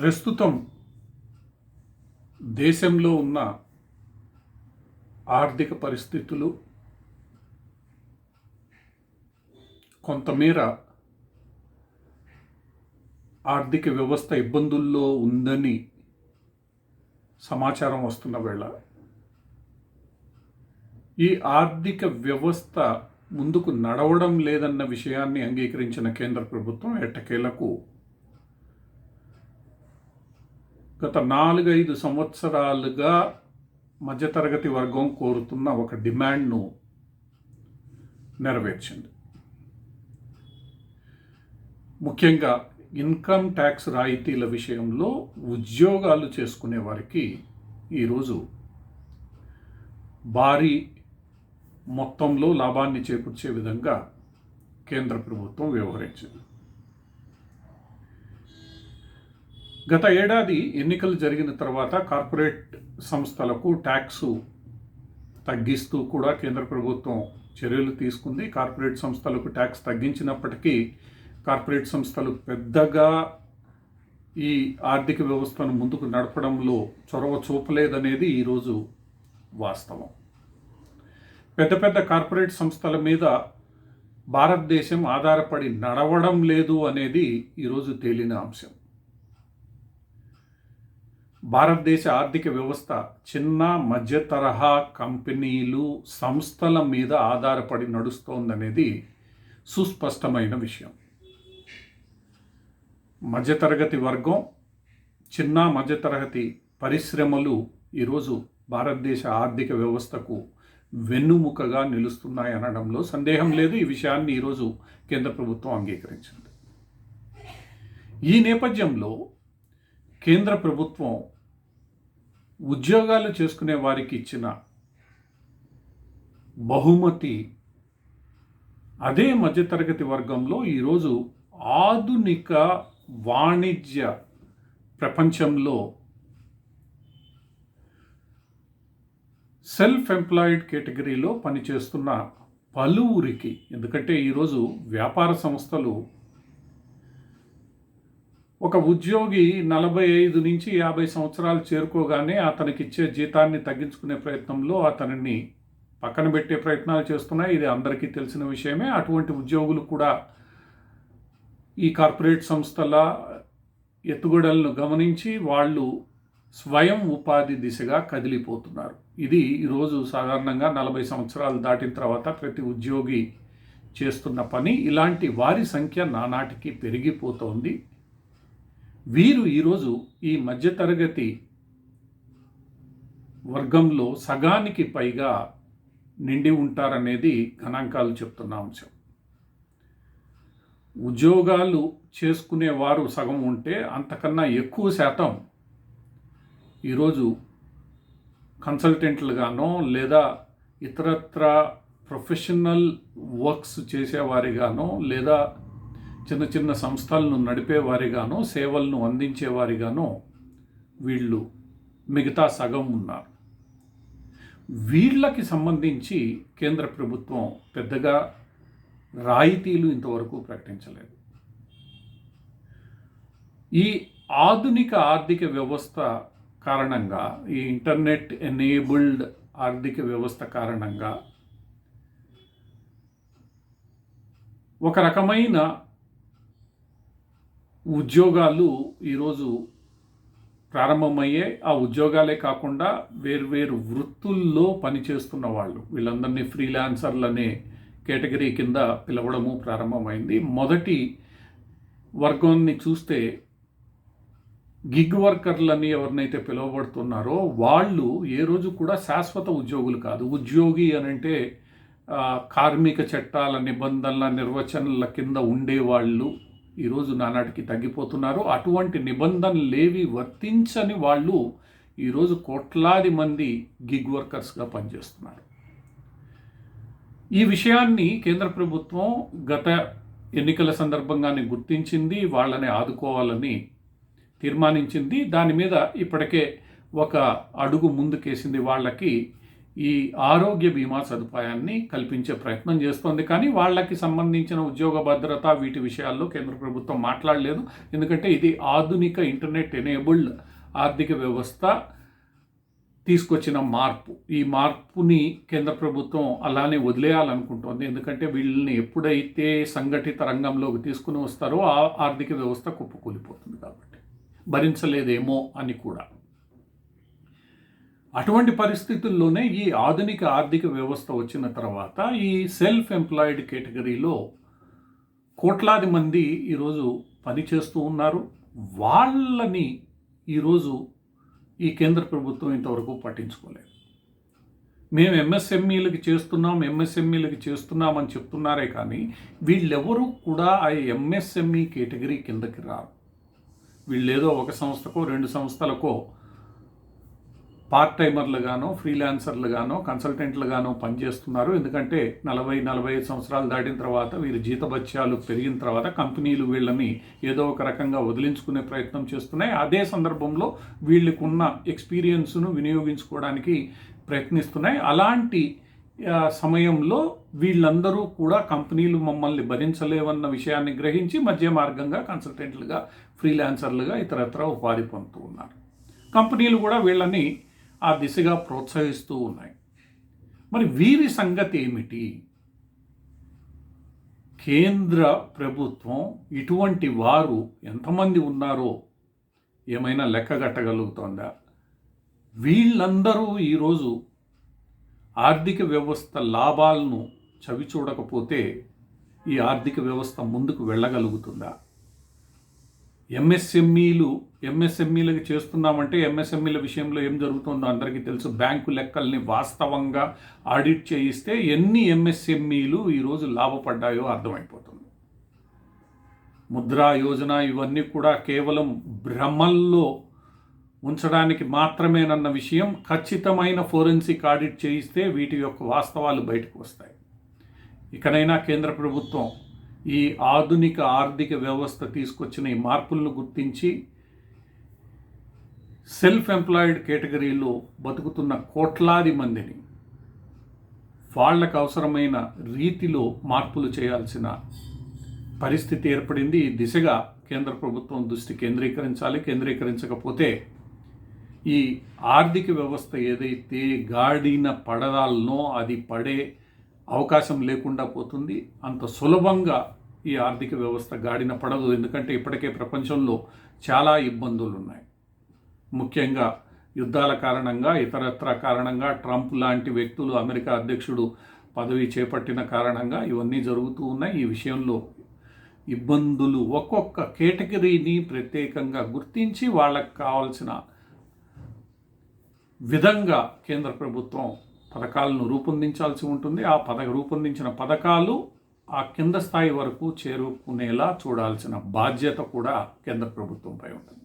ప్రస్తుతం దేశంలో ఉన్న ఆర్థిక పరిస్థితులు కొంతమేర ఆర్థిక వ్యవస్థ ఇబ్బందుల్లో ఉందని సమాచారం వస్తున్న వేళ ఈ ఆర్థిక వ్యవస్థ ముందుకు నడవడం లేదన్న విషయాన్ని అంగీకరించిన కేంద్ర ప్రభుత్వం ఎట్టకేలకు గత నాలుగైదు సంవత్సరాలుగా మధ్యతరగతి వర్గం కోరుతున్న ఒక డిమాండ్ను నెరవేర్చింది. ముఖ్యంగా ఇన్కమ్ ట్యాక్స్ రాయితీల విషయంలో ఉద్యోగాలు చేసుకునే వారికి ఈరోజు భారీ మొత్తంలో లాభాన్ని చేకూర్చే విధంగా కేంద్ర ప్రభుత్వం వ్యవహరించింది. గత ఏడాది ఎన్నికలు జరిగిన తర్వాత కార్పొరేట్ సంస్థలకు ట్యాక్స్ తగ్గిస్తూ కూడా కేంద్ర ప్రభుత్వం చర్యలు తీసుకుంది. కార్పొరేట్ సంస్థలకు ట్యాక్స్ తగ్గించినప్పటికీ కార్పొరేట్ సంస్థలు పెద్దగా ఈ ఆర్థిక వ్యవస్థను ముందుకు నడపడంలో చొరవ చూపలేదనేది ఈరోజు వాస్తవం. పెద్ద పెద్ద కార్పొరేట్ సంస్థల మీద భారతదేశం ఆధారపడి నడవడం లేదు అనేది ఈరోజు తేలిన అంశం. భారతదేశ ఆర్థిక వ్యవస్థ చిన్న మధ్య తరహా కంపెనీలు సంస్థల మీద ఆధారపడి నడుస్తోందనేది సుస్పష్టమైన విషయం. మధ్యతరగతి వర్గం చిన్న మధ్యతరగతి పరిశ్రమలు ఈరోజు భారతదేశ ఆర్థిక వ్యవస్థకు వెన్నుముకగా నిలుస్తున్నాయి అనడంలో సందేహం లేదు. ఈ విషయాన్ని ఈరోజు కేంద్ర ప్రభుత్వం అంగీకరించింది. ఈ నేపథ్యంలో కేంద్ర ప్రభుత్వం ఉద్యోగాలు చేసుకునే వారికి ఇచ్చిన బహుమతి అదే మధ్యతరగతి వర్గంలో ఈరోజు ఆధునిక వాణిజ్య ప్రపంచంలో సెల్ఫ్ ఎంప్లాయిడ్ కేటగిరీలో పనిచేస్తున్న పలువురికి ఎందుకంటే ఈరోజు వ్యాపార సంస్థలు ఒక ఉద్యోగి నలభై ఐదు నుంచి యాభై సంవత్సరాలు చేరుకోగానే అతనికి ఇచ్చే జీతాన్ని తగ్గించుకునే ప్రయత్నంలో అతనిని పక్కన పెట్టే ప్రయత్నాలు చేస్తున్నాయి. ఇది అందరికీ తెలిసిన విషయమే. అటువంటి ఉద్యోగులు కూడా ఈ కార్పొరేట్ సంస్థల ఎత్తుగడలను గమనించి వాళ్ళు స్వయం ఉపాధి దిశగా కదిలిపోతున్నారు. ఇది ఈరోజు సాధారణంగా నలభై సంవత్సరాలు దాటిన తర్వాత ప్రతి ఉద్యోగి చేస్తున్న పని. ఇలాంటి వారి సంఖ్య నానాటికి పెరిగిపోతోంది. వీరు ఈరోజు ఈ మధ్యతరగతి వర్గంలో సగానికి పైగా నిండి ఉంటారనేది గణాంకాలు చెప్తున్న అంశం. ఉద్యోగాలు చేసుకునేవారు సగం ఉంటే అంతకన్నా ఎక్కువ శాతం ఈరోజు కన్సల్టెంట్లుగానో లేదా ఇతరత్ర ప్రొఫెషనల్ వర్క్స్ చేసేవారిగానో లేదా చిన్న చిన్న సంస్థలను నడిపేవారిగానో సేవలను అందించేవారిగానో వీళ్ళు మిగతా సగం ఉన్నారు. వీళ్ళకి సంబంధించి కేంద్ర ప్రభుత్వం పెద్దగా రాయితీలు ఇంతవరకు ప్రకటించలేదు. ఈ ఆధునిక ఆర్థిక వ్యవస్థ కారణంగా ఈ ఇంటర్నెట్ ఎనేబుల్డ్ ఆర్థిక వ్యవస్థ కారణంగా ఒక రకమైన ఉద్యోగాలు ఈరోజు ప్రారంభమయ్యే ఆ ఉద్యోగాలే కాకుండా వేర్వేరు వృత్తుల్లో పనిచేస్తున్న వాళ్ళు వీళ్ళందరినీ ఫ్రీలాన్సర్లనే కేటగిరీ కింద పిలవడము ప్రారంభమైంది. మొదటి వర్గాన్ని చూస్తే గిగ్ వర్కర్లని ఎవరినైతే పిలువబడుతున్నారో వాళ్ళు ఏ రోజు కూడా శాశ్వత ఉద్యోగులు కాదు. ఉద్యోగి అని అంటే కార్మిక చట్టాల నిబంధనల నిర్వచనల కింద ఉండేవాళ్ళు ఈరోజు నానాటికి తగ్గిపోతున్నారు. అటువంటి నిబంధనలేవి వర్తించని వాళ్ళు ఈరోజు కోట్లాది మంది గిగ్ వర్కర్స్గా పనిచేస్తున్నారు. ఈ విషయాన్ని కేంద్ర ప్రభుత్వం గత ఎన్నికల సందర్భంగానే గుర్తించింది వాళ్ళని ఆదుకోవాలని తీర్మానించింది. దాని మీద ఇప్పటికే ఒక అడుగు ముందుకేసింది వాళ్ళకి ఈ ఆరోగ్య బీమా సదుపాయాన్ని కల్పించే ప్రయత్నం చేస్తోంది. కానీ వాళ్ళకి సంబంధించిన ఉద్యోగ భద్రత వీటి విషయాల్లో కేంద్ర ప్రభుత్వం మాట్లాడలేదు. ఎందుకంటే ఇది ఆధునిక ఇంటర్నెట్ ఎనేబుల్డ్ ఆర్థిక వ్యవస్థ తీసుకొచ్చిన మార్పు. ఈ మార్పుని కేంద్ర ప్రభుత్వం అలానే వదిలేయాలనుకుంటోంది. ఎందుకంటే వీళ్ళని ఎప్పుడైతే సంఘటిత రంగంలోకి తీసుకుని వస్తారో ఆ ఆర్థిక వ్యవస్థ కుప్పకూలిపోతుంది కాబట్టి. భరించలేదేమో అని కూడా. అటువంటి పరిస్థితుల్లోనే ఈ ఆధునిక ఆర్థిక వ్యవస్థ వచ్చిన తర్వాత ఈ సెల్ఫ్ ఎంప్లాయిడ్ కేటగిరీలో కోట్లాది మంది ఈరోజు పనిచేస్తూ ఉన్నారు. వాళ్ళని ఈరోజు ఈ కేంద్ర ప్రభుత్వం ఇంతవరకు పట్టించుకోలేదు. మేము ఎంఎస్ఎంఈలకు చేస్తున్నాం ఎంఎస్ఎంఈలకు చేస్తున్నామని చెప్తున్నారే కానీ వీళ్ళెవరూ కూడా ఆ ఎంఎస్ఎంఈ కేటగిరీ కిందకి రారు. వీళ్ళేదో ఒక సంస్థకో రెండు సంస్థలకో పార్ట్ టైమర్లుగానో ఫ్రీలాన్సర్లుగానో కన్సల్టెంట్లుగానో పనిచేస్తున్నారు. ఎందుకంటే నలభై నలభై ఐదు సంవత్సరాలు దాటిన తర్వాత వీరి జీతభత్యాలు పెరిగిన తర్వాత కంపెనీలు వీళ్ళని ఏదో ఒక రకంగా వదిలించుకునే ప్రయత్నం చేస్తున్నాయి. అదే సందర్భంలో వీళ్ళకున్న ఎక్స్పీరియన్స్ను వినియోగించుకోవడానికి ప్రయత్నిస్తున్నాయి. అలాంటి సమయంలో వీళ్ళందరూ కూడా కంపెనీలు మమ్మల్ని భరించలేవన్న విషయాన్ని గ్రహించి మధ్య మార్గంగా కన్సల్టెంట్లుగా ఫ్రీలాన్సర్లుగా ఇతరత్ర ఉపాధి పొందుతూ ఉన్నారు. కంపెనీలు కూడా వీళ్ళని ఆ దిశగా ప్రోత్సహిస్తూ ఉన్నాయి. మరి వీరి సంగతి ఏమిటి? కేంద్ర ప్రభుత్వం ఇటువంటి వారు ఎంతమంది ఉన్నారో ఏమైనా లెక్కగట్టగలుగుతోందా వీళ్ళందరూ ఈరోజు ఆర్థిక వ్యవస్థ లాభాలను చవి చూడకపోతే ఈ ఆర్థిక వ్యవస్థ ముందుకు వెళ్ళగలుగుతుందా? ఎంఎస్ఎంఈలు ఎంఎస్ఎంఈలకు చేస్తున్నామంటే ఎంఎస్ఎంఈల విషయంలో ఏం జరుగుతుందో అందరికీ తెలుసు. బ్యాంకు లెక్కల్ని వాస్తవంగా ఆడిట్ చేయిస్తే ఎన్ని ఎంఎస్ఎంఈలు ఈరోజు లాభపడ్డాయో అర్థమైపోతుంది. ముద్రా యోజన ఇవన్నీ కూడా కేవలం భ్రమల్లో ఉంచడానికి మాత్రమేనన్న విషయం ఖచ్చితమైన ఫోరెన్సిక్ ఆడిట్ చేయిస్తే వీటి యొక్క వాస్తవాలు బయటకు వస్తాయి. ఇకనైనా కేంద్ర ప్రభుత్వం ఈ ఆధునిక ఆర్థిక వ్యవస్థ తీసుకొచ్చిన ఈ మార్పులను గుర్తించి సెల్ఫ్ ఎంప్లాయిడ్ కేటగిరీలో బతుకుతున్న కోట్లాది మందిని వాళ్ళకు అవసరమైన రీతిలో మార్పులు చేయాల్సిన పరిస్థితి ఏర్పడింది. ఈ దిశగా కేంద్ర ప్రభుత్వం దృష్టి కేంద్రీకరించాలి. కేంద్రీకరించకపోతే ఈ ఆర్థిక వ్యవస్థ ఏదైతే గాడిన పడదాలనో అది పడే అవకాశం లేకుండా పోతుంది. అంత సులభంగా ఈ ఆర్థిక వ్యవస్థ గాడిన పడదు. ఎందుకంటే ఇప్పటికే ప్రపంచంలో చాలా ఇబ్బందులు ఉన్నాయి ముఖ్యంగా యుద్ధాల కారణంగా ఇతరత్ర కారణంగా ట్రంప్ లాంటి వ్యక్తులు అమెరికా అధ్యక్షుడు పదవి చేపట్టిన కారణంగా ఇవన్నీ జరుగుతూ ఉన్నాయి. ఈ విషయంలో ఇబ్బందులు ఒక్కొక్క కేటగిరీని ప్రత్యేకంగా గుర్తించి వాళ్ళకు కావాల్సిన విధంగా కేంద్ర ప్రభుత్వం పథకాలను రూపొందించాల్సి ఉంటుంది. ఆ పథ రూపొందించిన పథకాలు ఆ కింద స్థాయి వరకు చేరుకునేలా చూడాల్సిన బాధ్యత కూడా కేంద్ర ప్రభుత్వంపై ఉంటుంది.